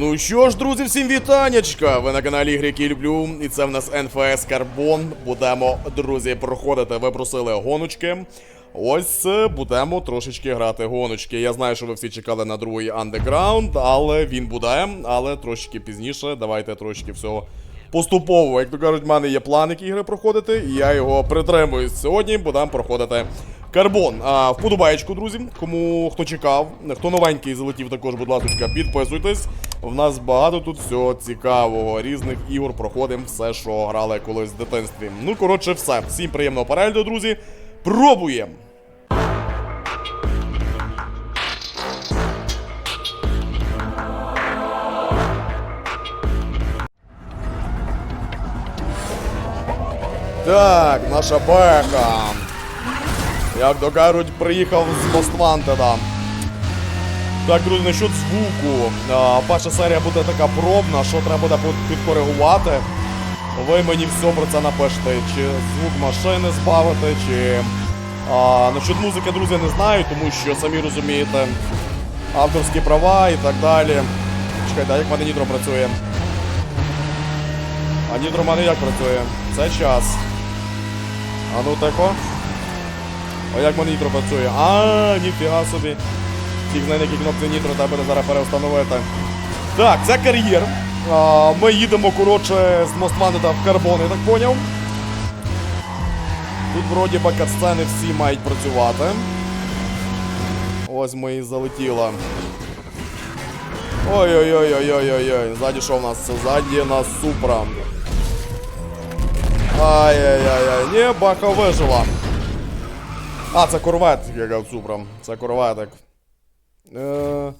Ну що ж, друзі, всім вітаннячка! Ви на каналі які люблю, і це в нас НФС Карбон. Будемо, друзі, проходити. Ви просили гоночки. Ось е, будемо трошечки грати гоночки. Я знаю, що ви всі чекали на другий андеграунд, але він буде, але трошечки пізніше. Давайте трошечки всього поступово. Як то кажуть, в мене є план, які ігри проходити, і я його притримуюсь. Сьогодні будемо проходити карбон. А, вподобаєчку, друзі. Кому хто чекав, хто новенький залетів, також, будь ласка, підписуйтесь. В нас багато тут всього цікавого. Різних ігор проходимо все, що грали колись в дитинстві. Ну, коротше, все. Всім приємного перегляду, друзі. Пробуємо! Так, наша беха. Як то кажуть, приїхав з Моствантеда. Так, друзі, насчет звуку. Перша серія буде така пробна, що треба буде підкоригувати. Ви мені все про це напишете. Чи звук машини збавити, чи. А, насчет музики, друзі, не знаю, тому що самі розумієте, авторські права і так далі. Чекайте, а як в мене нітро працює? А нітро в мене як працює? Це час. А ну тихо. А як в мене нітро працює? А, ніфіга собі. Фіг знає, які кнопки нітро треба зараз переустановити. Так, це кар'єр. Ми їдемо, коротше, з Мостванета в карбон, я так поняв. Тут вроді би катсцени всі мають працювати. Ось ми і залетіла. Ой-ой-ой-ой-ой-ой-ой. Ззаді що в нас? Ззаді нас супра. Ай-яй-яй-яй. Ні, баха вижила. А, це корвет, я кажу, супра. Це корветик. Е,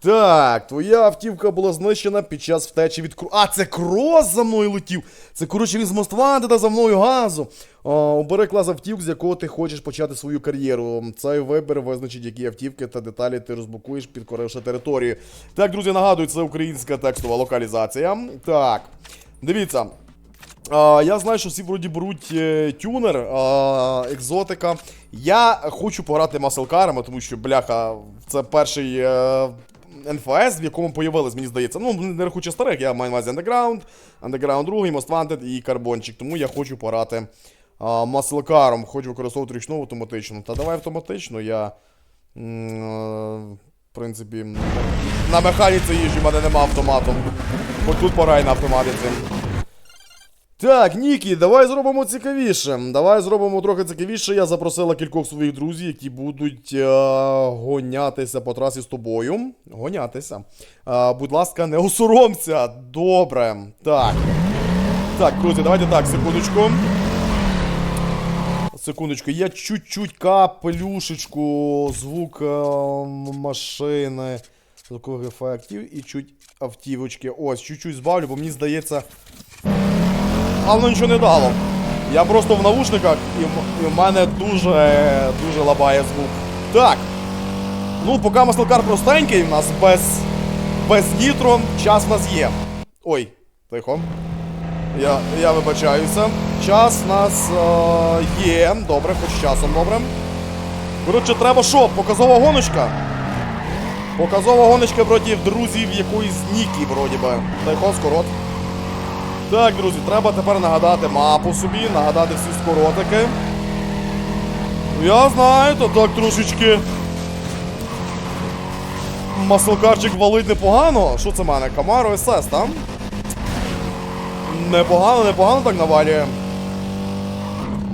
так, твоя автівка була знищена під час втечі від кро. А, це крос за мною летів. Це коротше він з Моствандеда за мною газу. О, обери клас автівок, з якого ти хочеш почати свою кар'єру. Цей вибір визначить, які автівки та деталі ти розблокуєш, підкоривши територію. Так, друзі, нагадую, це українська текстова локалізація. Так, дивіться. А, я знаю, що всі вроді беруть е, тюнер, а, екзотика. Я хочу пограти маселкарами, тому що, бляха, це перший е, НФС, в якому появились, мені здається. Ну, не рахуючи старих, я маю на увазі Underground, Underground 2, Most Wanted і Карбончик. Тому я хочу пограти а, маселкаром, хочу використовувати ручну автоматичну. Та давай автоматично, я. е, В принципі, на механіці їжджу, в мене нема автомату. Хоч тут пограй на автоматиці. Так, Нікі, давай зробимо цікавіше. Давай зробимо трохи цікавіше. Я запросила кількох своїх друзів, які будуть е, гонятися по трасі з тобою. Гонятися. Е, будь ласка, не осоромся. Добре. Так. Так, друзі, давайте так, секундочку. Секундочку, я чуть-чуть капелюшечку, звук е, машини, звукових ефектів і чуть автівочки. Ось, чуть-чуть збавлю, бо мені здається. А воно нічого не дало. Я просто в наушниках і, в- і в мене дуже дуже лабає звук. Так. Ну, поки маслокар простенький, у нас без, без нітро, час в нас є. Ой, тихо. Я, я вибачаюся. Час в нас е, є. Добре, хоч часом добре. Коротше, треба що? Показова гоночка? Показова гоночка проти друзів якоїсь Нікі, вроді би. Тихо, скорот. Так, друзі, треба тепер нагадати мапу собі, нагадати всі скоротики. Я знаю, то так трошечки. Маселкарчик валить непогано. Що це в мене? Камаро СС, там? Непогано, непогано так навалює.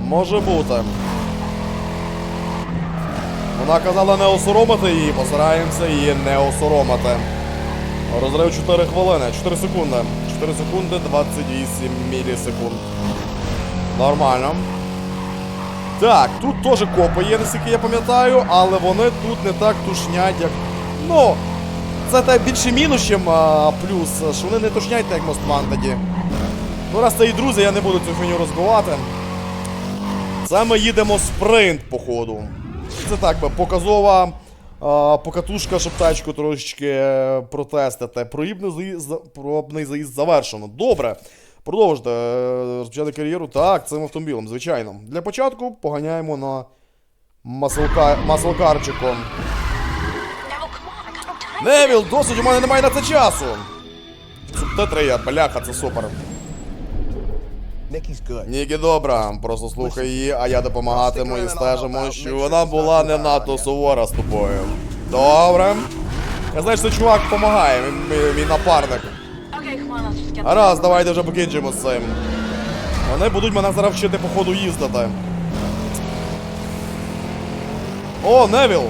Може бути. Вона казала не осоромити її, постараємося її не осоромити. Розрив 4 хвилини, 4 секунди. 4 секунди 28 мілісекунд. Нормально. Так, тут теж копи є, наскільки я пам'ятаю, але вони тут не так тушнять, як. Ну, це так більше мінус, чим плюс, що вони не тушнять, так як Мостман тоді. Ну, раз це і друзі, я не буду цю фіню розбивати. Це ми їдемо спринт, походу. Це так би показова покатушка, щоб тачку трошечки е, протестити. Пробний заїзд, пробний заїзд завершено. Добре. Продовжити е, розпочати кар'єру. Так, цим автомобілем, звичайно. Для початку поганяємо на no time. Невіл, досить у мене немає на це часу. Це Т3 бляха, це супер. Нікі добра, просто слухай її, а я допомагатиму і стежимо, що вона була не надто сувора з тобою. Добре. Я знаю, що чувак допомагає, мій, напарник. Гаразд, давайте вже покінчимо з цим. Вони будуть мене зараз вчити по ходу їздити. О, Невіл!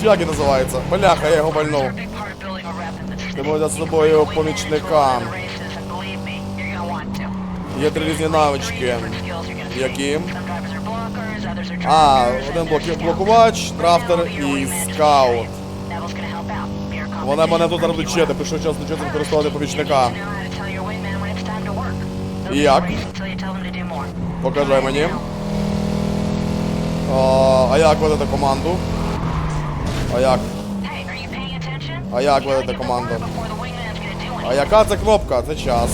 Чи як він називається? Бляха, я його the Ти буде з собою помічника. Є три різні навички. Які? А, один блок- блокувач, драфтер і скаут. Вони мене тут QM. пишу час до часу використовувати помічника. І як? Покажи мені. А, а як ведете команду? А як? А як ведете команду? А яка це кнопка? Це час.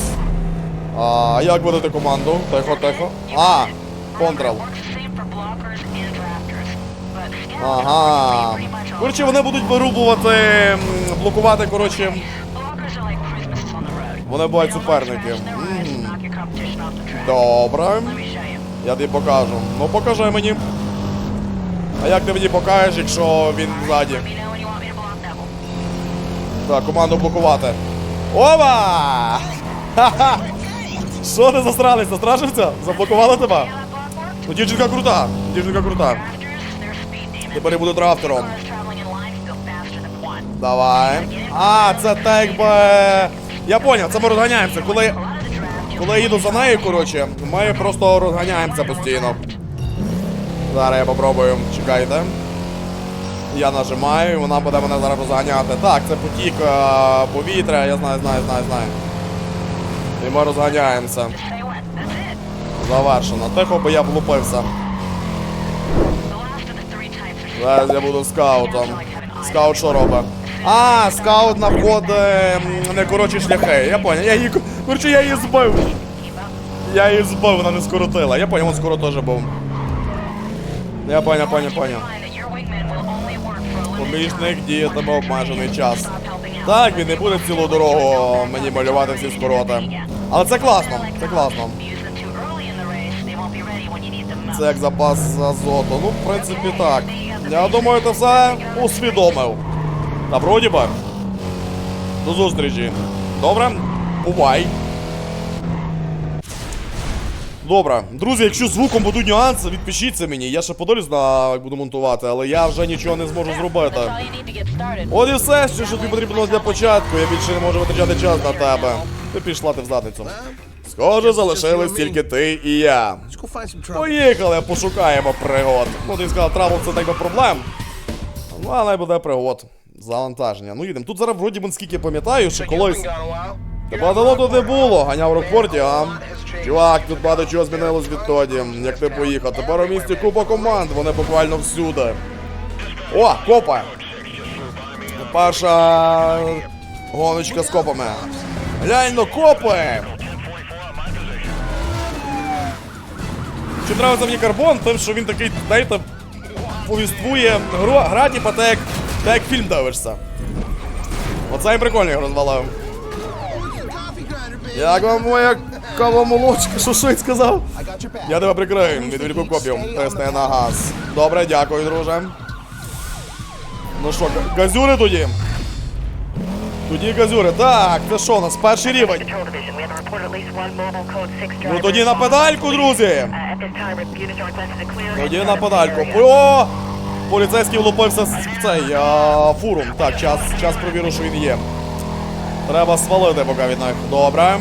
А як ведете команду? Тихо. А, контрол. Ага. Коротше, вони будуть вирубувати, м, блокувати, коротше. Вони бувають суперники. the track. Добре. Я тобі покажу. Ну покажи мені. А як ти мені покажеш, якщо він ззаді? Так, команду блокувати. Ова! Ха-ха! Що ти застралися? Застрашився? Заблокували тебе? Ну дівчинка крута. Дівчинка крута. Тепер я буду драфтером. Давай. А, це так якби. Я поняв, це ми розганяємося. Коли, коли я їду за нею, коротше, ми просто розганяємося постійно. Зараз я попробую. Чекайте. Я нажимаю, і вона буде мене зараз розганяти. Так, це потік е, повітря, я знаю, знаю, знаю, знаю. І ми розганяємося. Завершено. Тихо, бо я влупився. Зараз я буду скаутом. Скаут що робить? А, скаут м, не коротші шляхи. Я поняв. Я її. Коротше, я її збив. Я її збив, вона не скоротила. Я поняв, він скоро теж був. Я for a limited Помічник time. діятиме обмежений час. Так, він не буде цілу дорогу мені малювати всі скороти. Але це класно, це класно. Це як запас азоту. Ну, в принципі, так. Я думаю, ти все усвідомив. Та вроді би. До зустрічі. Добре? Бувай. Добре, друзі, якщо звуком будуть нюанси, відпишіться мені. Я ще подолюсь на як буду монтувати, але я вже нічого не зможу зробити. От і все, що тобі потрібно для початку. Я більше не можу витрачати час на тебе. Ти пішла ти в задницю. Схоже, залишились тільки ти і я. Поїхали, пошукаємо пригод. Ну, ти сказав, травл це так би проблем. Ну, але буде пригод. Завантаження. Ну їдемо. Тут зараз вроді би, скільки пам'ятаю, що колись. Тебе давно тут не було, ганяв в Рокпорті, а? Чувак, тут багато чого змінилось відтоді, як ти поїхав. Тепер у місті купа команд, вони буквально всюди. О, копа! Перша гоночка з копами. Глянь, ну копи! Чи нравиться мені карбон, тим, що він такий, знаєте, повіствує гра, типа, так як, так як фільм дивишся. Оце і прикольно його розвалив. Як вам моя кавомолочка, що й сказав? Я тебе прикрию, відвірку копію. Тисни на газ. Добре, дякую, друже. Ну що, га- газюри тоді? Тоді газюри. Так, це що у нас? Перший рівень. Control Division, we have a report at least one mobile code 6 driver. Ну тоді на педальку, друзі! Тоді на педальку. О! Поліцейський влупився в цей а, фуру. Так, час, час провіру, що він є. Треба свалити поки від них. Добре.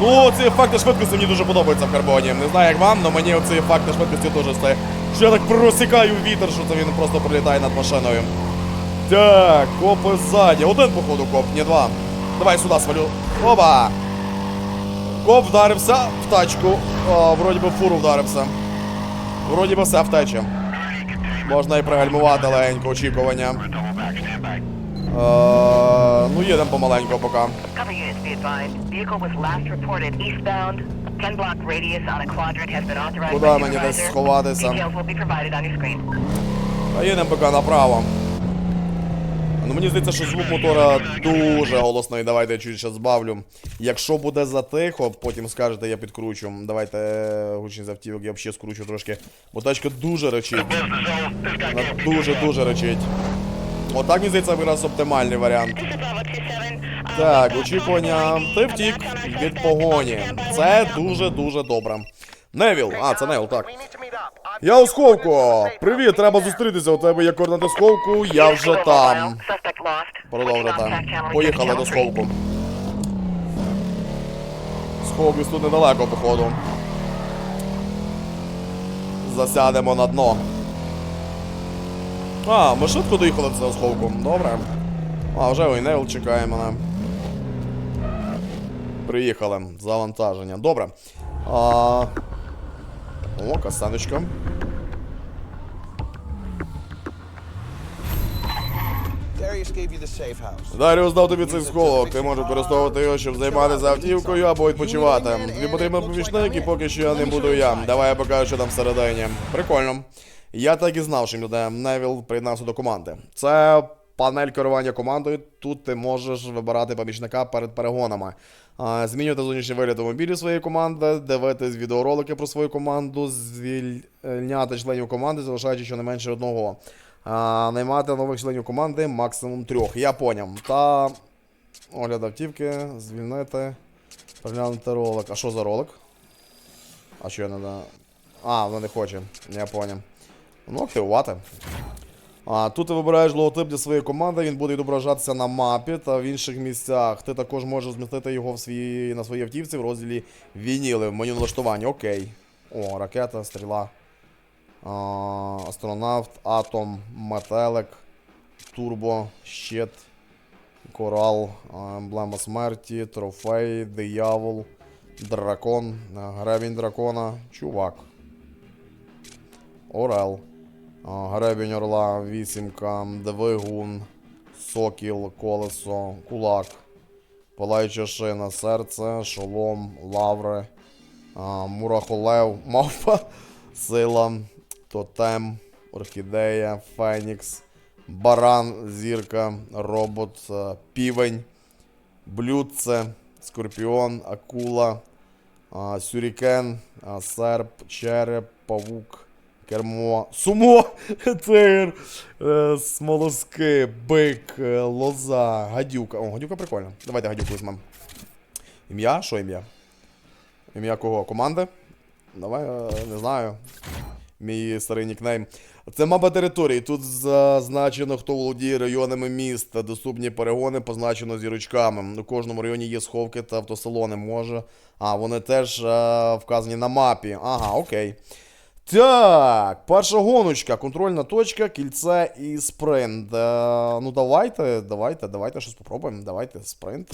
Ну, ці ефекти швидкості мені дуже подобаються в карбоні. Не знаю, як вам, але мені ці ефекти швидкості дуже стає. Що я так просікаю вітер, що це він просто пролітає над машиною. Так, копи ззаді. Один, походу, коп, не два. Давай сюди свалю. Оба! Коп вдарився в тачку. А, вроді би фуру вдарився. Вроді би все втече. Можна і пригальмувати легенько очікування. Е, ну, їдемо помаленьку поки. Cover units, be advised. Vehicle was last reported eastbound. 10 block radius on a quadrant has been authorized Куди мені десь сховатися? А їдемо поки направо. Ну мені здається, що звук мотора дуже голосний. Давайте я чуть ще збавлю. Якщо буде затихо, потім скажете, я підкручу. Давайте е, гучність автівок, я взагалі скручу трошки. Бо тачка дуже речить. Дуже-дуже речить. Отак, мені здається, якраз оптимальний варіант. Так, очікування. Ти втік від погоні. Це дуже-дуже добре. Невіл, а, це Невіл, так. Я у сховку. Привіт, треба зустрітися. У тебе є координати сховку, я вже там. Продовжуйте. Поїхали до сховку. Сховок із тут недалеко, походу. Засядемо на дно. А, ми швидко доїхали до цього сховку. Добре. А, вже ой, Невіл чекає мене. Приїхали. Завантаження. Добре. А... О, касаночка. Даріус дав тобі цей сховок. Ти можеш використовувати його, щоб займатися автівкою або відпочивати. Тобі потрібен помічник, і поки що я не буду я. Давай я покажу, що там всередині. Прикольно. Я так і знав, що. Невіл приєднався до команди. Це панель керування командою. Тут ти можеш вибирати помічника перед перегонами. Змінювати зовнішній вигляд автомобілів своєї команди, дивитись відеоролики про свою команду, звільняти членів команди, залишаючи щонайменше одного. А, наймати нових членів команди максимум трьох. Я поняв. Та огляд автівки, звільнити, переглянути ролик. А що за ролик? А що я не. А, вона не хоче. Я поняв. Ну, активувати. А, тут ти вибираєш логотип для своєї команди, він буде відображатися на мапі та в інших місцях. Ти також можеш змістити його в свій, на своїй автівці в розділі Вініли в меню налаштування. Окей. О, ракета, стріла. А, астронавт, атом, метелик, турбо, щит, корал, емблема смерті, трофей, диявол, дракон, гребінь дракона, чувак. Орел. А, Гребінь орла, вісімка, двигун, сокіл, колесо, кулак, палаюча шина, серце, шолом, лаври, мурахолев, мавпа, сила, тотем, орхідея, фенікс, баран, зірка, робот, е, півень, блюдце, скорпіон, акула, сюрікен, серп, череп, павук, кермо, сумо, тигр, е, смолоски, бик, е, лоза, гадюка. О, гадюка прикольна. Давайте гадюку візьмемо. Ім'я? Що ім'я? Ім'я кого? Команди? Давай, е, не знаю. Мій старий нікнейм. Це мапа території. Тут зазначено, хто володіє районами міста. Доступні перегони позначено зірочками. У кожному районі є сховки та автосалони. Може. А, вони теж е, вказані на мапі. Ага, окей. Так, перша гоночка, контрольна точка, кільце і спринт. Е, ну давайте, давайте, давайте щось попробуємо. Давайте спринт.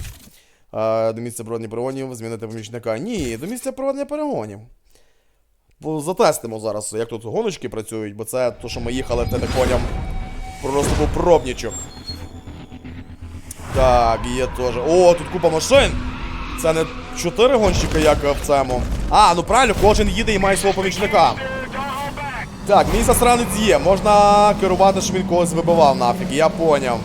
Е, до місця проведення перегонів, змінити помічника. Ні, до місця проведення перегонів. Затестимо зараз, як тут гоночки працюють, бо це то, що ми їхали, ти. Просто був пробнічок. Так, є теж. О, тут купа машин! Це не 4 гонщика, як в цьому. А, ну правильно, кожен їде і має свого помічника. Так, мій засранець є, можна керувати, щоб він когось вибивав нафіг, я поняв.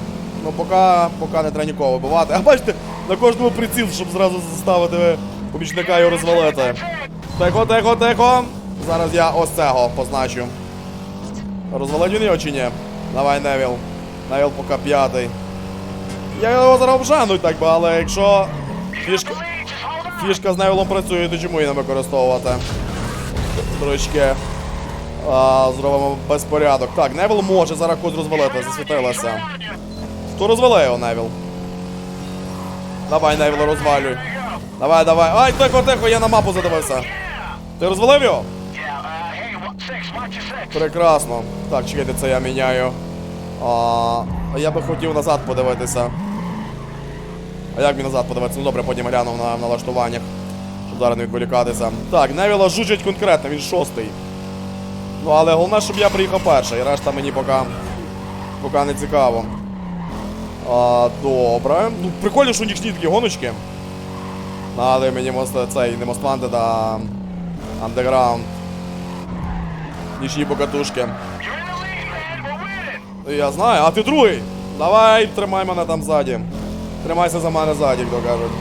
Ну поки, поки не треба нікого вибивати. А бачите, на кожному приціл, щоб зразу заставити помічника його розвалити. Тихо, тихо, тихо. Зараз я ось цього позначу. Розвалить він його чи ні? Давай, Невіл. Невіл поки п'ятий. Я його зараз обжану так би, але якщо фішка, фішка з Невілом працює, то чому її не використовувати? Трошки. А, зробимо безпорядок. Так, Невіл може зараз когось розвалити, засвітилося. Хто розвалив його, Невіл? Давай, Невіл, розвалюй. Давай, давай. Ай, тихо, тихо, я на мапу задивився. Ти розвалив його? Прекрасно. Так, чекайте, це я міняю. А я би хотів назад подивитися. А як мені назад подивитися? Ну добре, потім глянув на налаштуваннях. Щоб зараз не відволікатися. Так, Невіла жужить конкретно, він шостий. Ну але головне, щоб я приїхав перший, решта мені поки, поки не цікаво. А, добре. Ну, прикольно, що нічні такі гоночки. Нагадує мені мост, цей не Wanted, а Underground. Нічні покатушки. Я знаю, а ти другий. Давай, тримай мене там ззаді. Тримайся за мене ззаді, хто кажуть.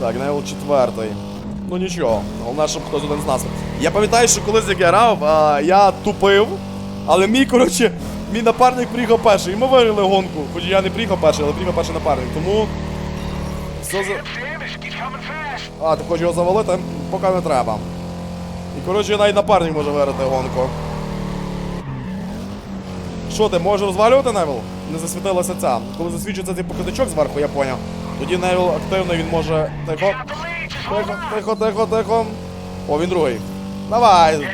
Так, Невил четвертий. Ну нічого, головне, щоб хтось один з нас. Я пам'ятаю, що колись як я грав, а, я тупив, але мій, коротше, мій напарник приїхав перший. І ми виграли гонку. Хоч я не приїхав перший, але приїхав перший напарник. Тому. Все за... А, ти хочеш його завалити? Поки не треба. І коротше, навіть напарник може виграти гонку. Що ти, можеш розвалювати Невіл? Не засвітилася ця. Коли засвічується цей показачок зверху, я поняв. Тоді Невіл активно він може. Тихо. Тихо, тихо, тихо, тихо. О, він другий. Давай.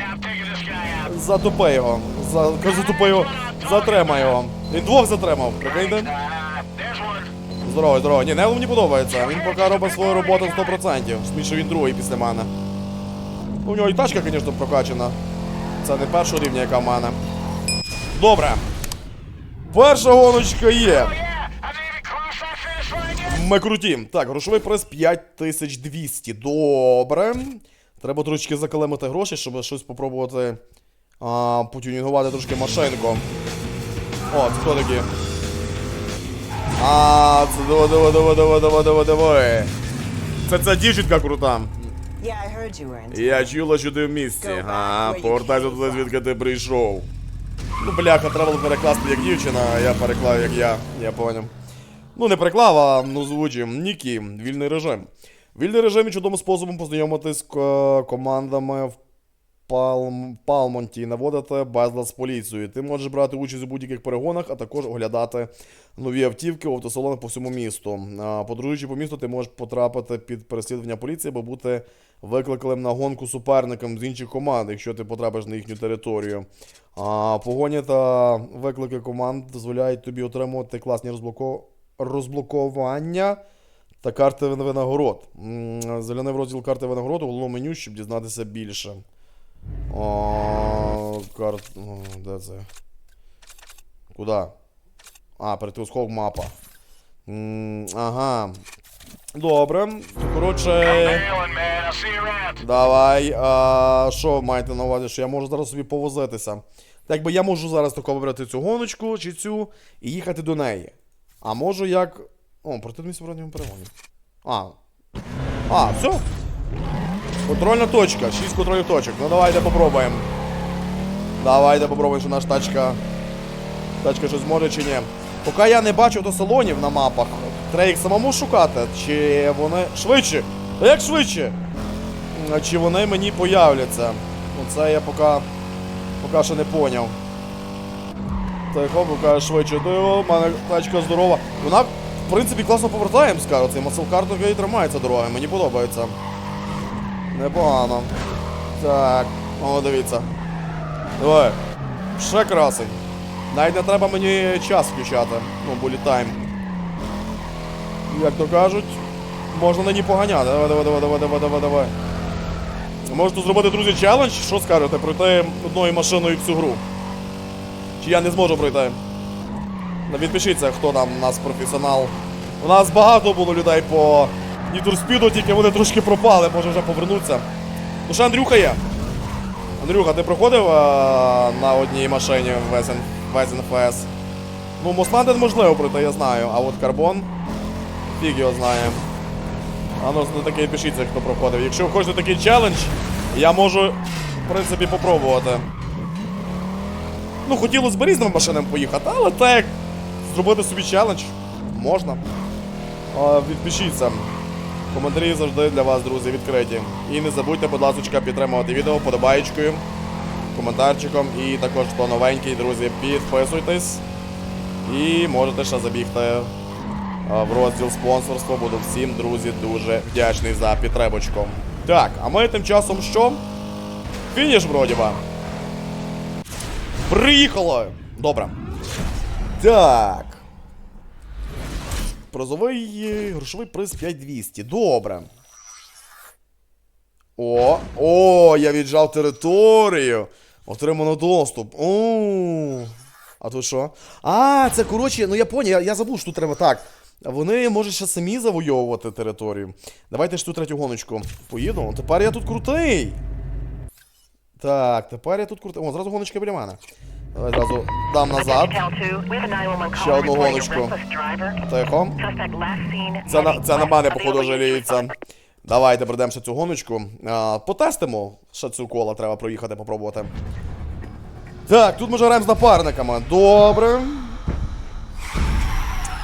Затупи його. За... Затупи його. Затримай його. Він двох затримав. Прикиньте? Здорово, здорово. Ні, Невіл мені подобається. Він поки робить свою роботу 100%. Сміше він другий після мене. У нього і тачка, звісно, прокачана. Це не першого рівня, яка в мене. Добре. Перша гоночка є. Ми круті. Так, грошовий приз 5200. Добре. Треба трошки закалемити гроші, щоб щось попробувати а, потюнінгувати трошки машинку. О, це хто такі? А, це диво, диво, диво, диво, диво, диво, диво. Це ця дівчинка крута. Я чула, що ти в місті. Go back А, повертайся туди, звідки ти прийшов. Ну, бляха, треба перекласти як дівчина, а я переклав як я, я поняв. Ну, не переклав, а ну, озвучив. Нікі, вільний режим. Вільний режим є чудовим способом познайомитись з командами в Палм... Палмонті і наводити безлад з поліцією. Ти можеш брати участь у будь-яких перегонах, а також оглядати нові автівки в автосалонах по всьому місту. А, Подорожуючи по місту, ти можеш потрапити під переслідування поліції або бути викликаним на гонку суперникам з інших команд, якщо ти потрапиш на їхню територію. А, Погоні та виклики команд дозволяють тобі отримувати класні розблоко... розблокування та карти винагород. М, в розділ карти винагород у головному меню, щоб дізнатися більше. О, карт. о, Де це? Куда? А, перетилскоп мапа. Ага. Добре. Коротше. Давай. А, що маєте на увазі, що я можу зараз собі повозитися? Так би я можу зараз тако вибрати цю гоночку чи цю і їхати до неї. А можу як. О, проти місць в перегоні. А. А, все. Контрольна точка, 6 контрольних точок. Ну давайте попробуємо. Давайте попробуємо, що наша тачка. Тачка щось може чи ні. Поки я не бачу салонів на мапах, треба їх самому шукати, чи вони. Швидше! Та як швидше? Чи вони мені появляться? Оце я поки. поки що не поняв. Тихо, поки швидше. Диво, в мене тачка здорова. Вона, в принципі, класно повертає, скажу. Цей маселкар і тримається дорогою, мені подобається. Непогано. Так, о, дивіться. Давай. Ще красень. Навіть не треба мені час включати. Ну, булі тайм. Як то кажуть, можна на ній поганяти. Давай, давай, давай, давай, давай, давай, давай. Можете зробити, друзі, челендж, що скажете, пройти одною машиною всю гру. Чи я не зможу пройти? Ну, Відпишіться, хто там у нас професіонал. У нас багато було людей по Speed, тільки вони трошки пропали, може вже повернуться. Ну ще Андрюха є. Андрюха, ти проходив а, на одній машині в Везен, Везен ФС? Ну, Мосланден можливо пройти, я знаю, а от Карбон фіг його знає. А ну, на таке пишіться, хто проходив. Якщо хочете такий челендж, я можу, в принципі, попробувати. Ну, хотілося б різними машинами поїхати, але так, зробити собі челендж можна. А, Відпишіться. Коментарі завжди для вас, друзі, відкриті. І не забудьте, будь ласка, підтримувати відео подобаєчкою, коментарчиком. І також, хто новенький, друзі, підписуйтесь. І можете ще забігти в розділ спонсорства. Буду всім, друзі, дуже вдячний за підтримочку. Так, а ми тим часом що? Фініш, вроді би. Приїхало! Добре. Так. Прозовий е, грошовий приз 5200. Добре. О, о, я віджав територію. Отримано доступ. О. А тут що? А, це коротше, ну я поняв, я, я забув, що тут треба так. Вони можуть ще самі завойовувати територію. Давайте ж ту третю гоночку. Поїду. Тепер я тут крутий. Так, тепер я тут крутий. О, зразу гоночка біля мене. Давай зразу дам назад. Attention Town 2, we have a 911 Ще одну гоночку. Тихо. Це на, це на мене, походу, жаліється. Давайте пройдемо ще цю гоночку. А, потестимо. Ще цю кола треба проїхати, попробувати. Так, тут ми ж граємо з напарниками. Добре.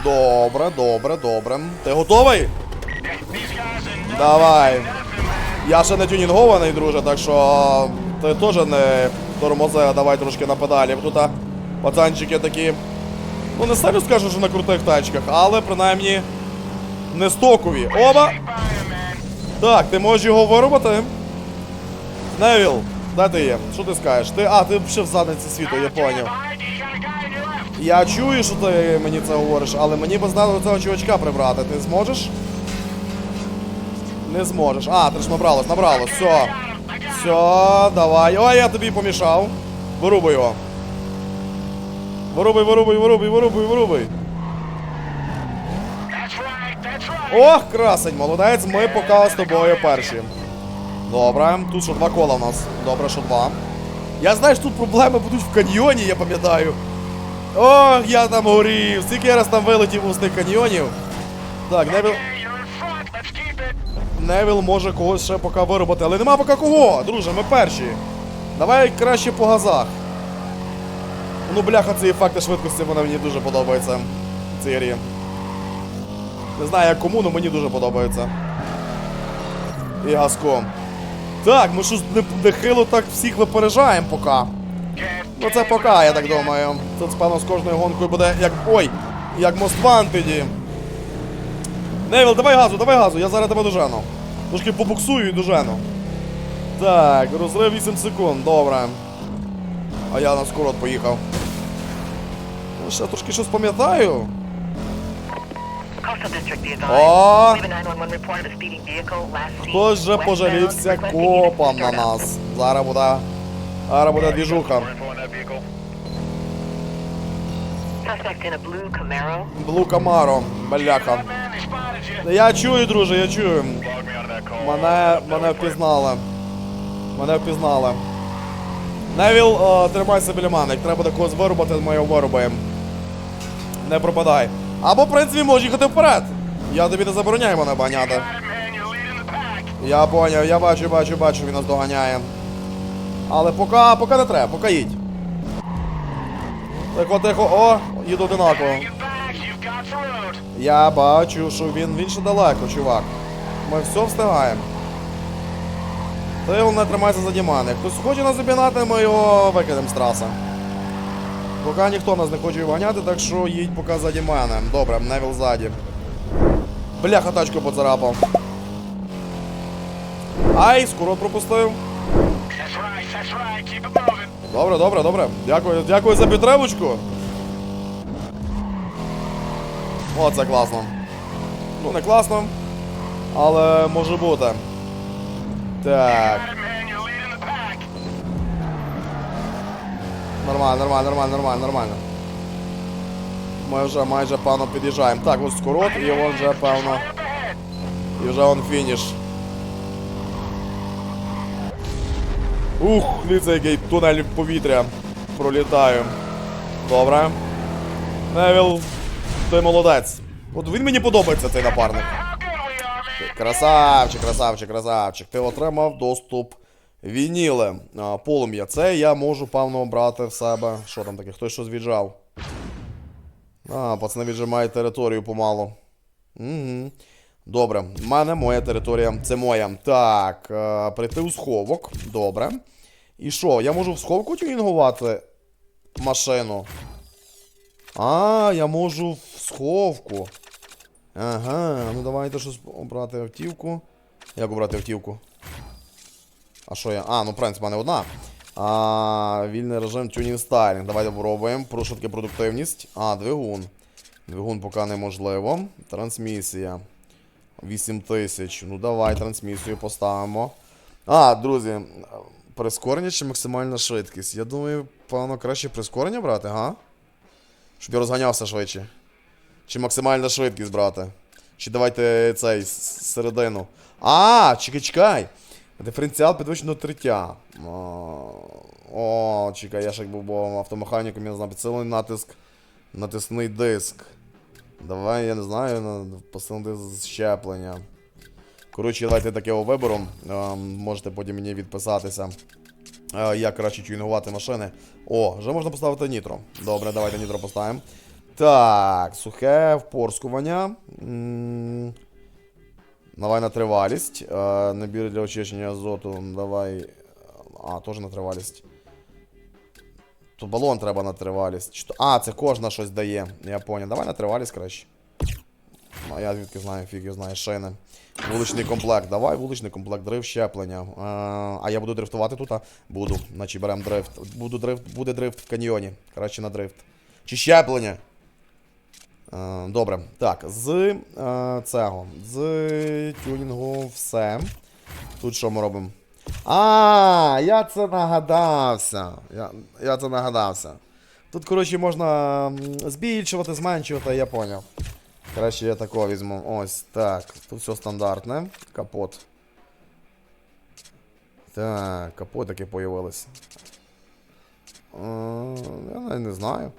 Добре, добре, добре. Ти готовий? Давай. Я ще не тюнінгований, друже, так що ти теж не тормози, давай трошки на педалі. Тут а, пацанчики такі. Ну не сильно скажу, що на крутих тачках, але принаймні не стокові. Оба! Так, ти можеш його вирубати? Невіл, де ти є? Що ти скажеш? Ти. А, ти ще в задниці світу, я поняв. Я чую, що ти мені це говориш, але мені би знати цього чувачка прибрати. Ти зможеш? Не зможеш. А, ти ж набралось, набралось, все. Все, давай. Ой, я тобі помішав. Вирубай його. Вирубай, вирубай, вирубай, вирубай, вирубай. Ох, красень, молодець, ми поки з тобою перші. Добре, тут що два кола у нас. Добре, що два. Я знаю, що тут проблеми будуть в каньйоні, я пам'ятаю. Ох, я там горів. Скільки я раз там вилетів у тих каньйонів. Так, Невіл. Невіл може когось ще поки виробити, але нема поки кого, друже, ми перші. Давай краще по газах. Ну, бляха, ці ефекти швидкості вони мені дуже подобаються. в цій. Не знаю як кому, але мені дуже подобається. І газком. Так, ми щось не, нехило так всіх випереджаємо поки. Ну це поки, я так думаю. Тут, певно, з кожною гонкою буде як. Ой! Як Most Wanted. Невіл, давай газу, давай газу, я зараз тебе дожену. Трошки побуксую і дожену. Так, розрив 8 секунд, добре. А я на скорот поїхав. Ну, ще трошки щось пам'ятаю. О! We have a 911 report of a speeding vehicle last seen Хтось же westbound, пожалівся копам на нас. Зараз буде. Зараз буде двіжуха. Блу Камаро, бляха. Я чую, друже, я чую. Мене, мене впізнали. Мене впізнали. Невіл, е, тримайся біля мене. Треба буде когось вирубати, ми його вирубаємо. Не пропадай. Або, в принципі, можеш їхати вперед. Я тобі не забороняю мене баняти. Я поняв, я бачу, бачу, бачу, він нас доганяє. Але поки, поки не треба, поки їдь. Тихо, тихо, о, їду одинаково. Я бачу, що він, він ще далеко, чувак. Ми все встигаємо. Ти головне тримайся заді мене. Хтось хоче нас обігнати, ми його викинемо з траси. Поки ніхто нас не хоче вганяти, так що їдь поки заді мене. Добре, Невіл ззаді. Бляха, тачку поцарапав. Ай, скоро пропустив. Добре, добре, добре. Дякую, дякую за підтримочку. О, це класно. Ну, не класно, але може бути. Так. Нормально, нормально, нормально, нормально, нормально. Ми вже майже певно під'їжджаємо. Так, ось скорот, і вон вже певно. І вже он фініш. Ух, дивіться, який тунель повітря. Пролітаю. Добре. Невіл, ти молодець. От він мені подобається цей напарник. Красавчик, красавчик, красавчик. Ти отримав доступ вініли. Полум'я. Це я можу, певно, брати в себе. Що там таке? Хтось щось віджав. А, пацани віджимають територію помалу. Угу. Добре, в мене моя територія, це моя. Так, е, прийти у сховок. Добре. І що, я можу в сховку тюнінгувати машину? А, я можу сховку. Ага, ну давайте щось обрати автівку. Як обрати автівку? А що я? А, ну принципі, в мене одна. А, вільний режим тюнінг стайлінг. Давайте попробуємо. Прошу таки продуктивність. А, двигун. Двигун поки неможливо. Трансмісія. 8000. Ну давай трансмісію поставимо. А, друзі, прискорення чи максимальна швидкість? Я думаю, певно, краще прискорення брати, га? Щоб я розганявся швидше. Чи максимальна швидкість брати? Чи давайте цей середину. А, чекай, чекай. Диференціал підвищеного триття. О, чекай, я ж якби був автомеханіком, я знаю, підсилений натиск. Натисний диск. Давай, я не знаю, на- посилити щеплення. Коротше, давайте таке вибору. Е, можете потім мені відписатися. Е, як краще тюнінгувати машини. О, вже можна поставити нітро. Добре, давайте нітро поставимо. Так, сухе впорскування. Давай на тривалість. Е, набір для очищення азоту. Давай. А, теж на тривалість. То балон треба на тривалість. А, це кожна щось дає. Я поняв. Давай на тривалість краще. Ну, а я звідки знаю, фіг я знаю, шини. Вуличний комплект. Давай, вуличний комплект, дрифт щеплення. А, а я буду дрифтувати тут? а? Буду. Значить беремо дрифт. Буду дрифт. Буде дрифт в каньйоні. Краще на дрифт. Чи щеплення? Е, Добре. Так, з е, цього. З тюнінгу все. Тут що ми робимо? А, я це нагадався. Я, я це нагадався. Тут, коротше, можна збільшувати, зменшувати, я поняв. Краще я такого візьму. Ось так. Тут все стандартне. Капот. Так, капот таки появилось. Е, Я не знаю.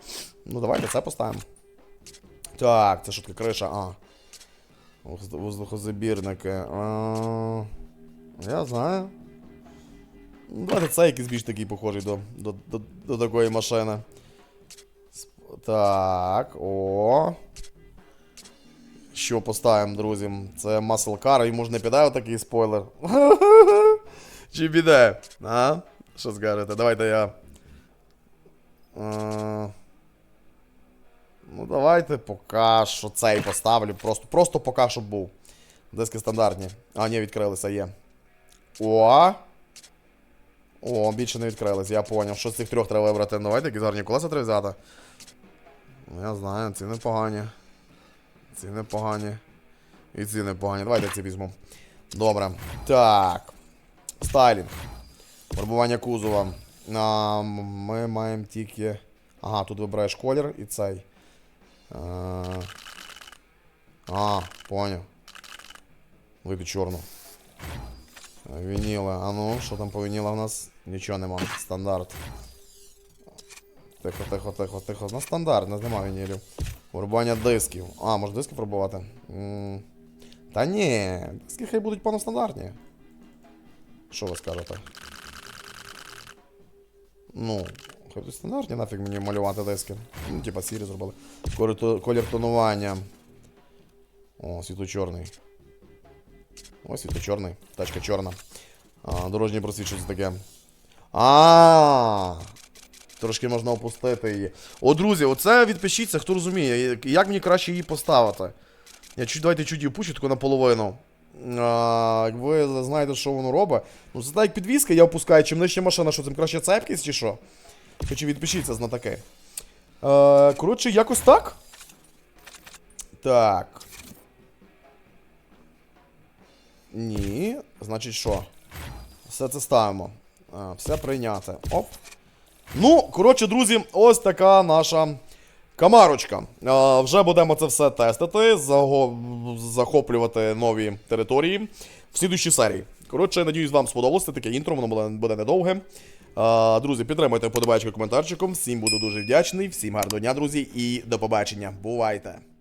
Ну, давайте це поставимо. Так, це таке криша, а. Воз- Воздухозабірники. А, я знаю. Давайте це якийсь більш такий похожий до, до, до, до такої машини. Так, о. Що поставимо, друзі? Це Car, йому ж не піде отакий спойлер. Чи піде? А? Що скажете? Давайте я. Ну, давайте поки що цей поставлю. Просто, просто поки що був. Диски стандартні. А, ні, відкрилися, є. О! О, більше не відкрились, я поняв. Що з цих трьох треба вибрати? Ну, Давайте якісь гарні колеса треба взяти. Ну, Я знаю, ці непогані. Ці непогані. І ці непогані. Давайте ці візьму. Добре. Так. Стайлінг. Фарбування кузова. А, ми маємо тільки. Ага, тут вибираєш колір і цей. А, поняв. Вийду чорну. Вініли. А ну, що там по вініла в нас? Нічого нема. Стандарт. Тихо, тихо, тихо, тихо. На стандарт, нас нема вінілів. Фарбування дисків. А, може диски пробувати? Та ні, диски хай будуть повностандартні. Що ви скажете? Ну, будуть стандартні, нафіг мені малювати диски. Ну, типа сірі зробили. Колір, тонування. О, світло-чорний. О, світло-чорний. Тачка чорна. А, дорожній просвіт, що таке. А. Трошки можна опустити її. О, друзі, оце відпишіться, хто розуміє, як мені краще її поставити. Я чуть давайте чуть її пущу, таку наполовину. А, як ви знаєте, що воно робить. Ну, це так як підвіска, я опускаю, чим нижче машина, що цим краще цепкість чи що? Хочу відпишіться знатаки. Е, коротше, якось так. Так. Ні. Значить що? Все це ставимо. А, все прийняти. Оп. Ну, коротше, друзі, ось така наша камарочка. А, вже будемо це все тестити, захоплювати нові території в слідущій серії. Коротше, надіюсь, вам сподобалося таке інтро, воно буде недовге. А, друзі, підтримуйте вподобайку коментарчиком. Всім буду дуже вдячний. Всім гарного дня, друзі, і до побачення. Бувайте!